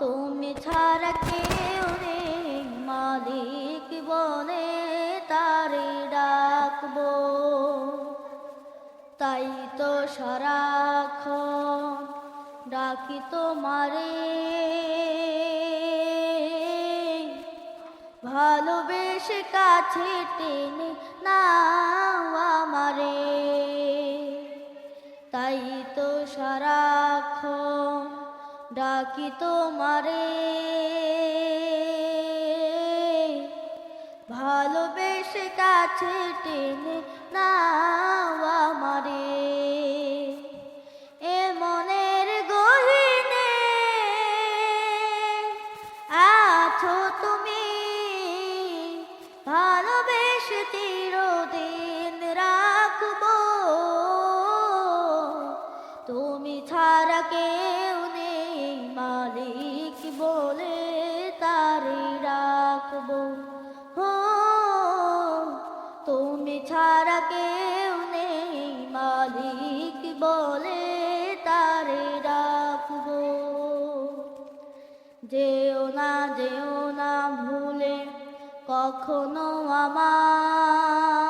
তুমি ছাড়া কেউ নেই মালিক বলে তারে ডাকবো তাই তো সারাক্ষণ ডাকি তোমারে ভালোবেসে কাছে টেনে ডাকি তোমারে। ভালোবেসে কাছে টেনে নাও আমারে। এ মনের গহিনে আছো তুমি। ভালোবেসে চিরদিন রাখব। তুমি ছাড়া মালিক বলে তারি রাখব। হো, তুমি ছাড়া কেউ নেই, মালিক বলে তারে রাখব। যেও না যেও না ভুলে কখনো আমায়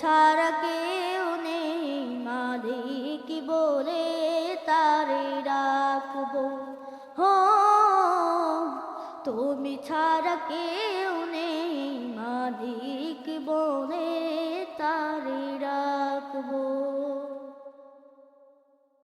ছাড়া কেউ নেই। মালিক বলে তারে রাখব। হো তুমি ছাড়া কেউ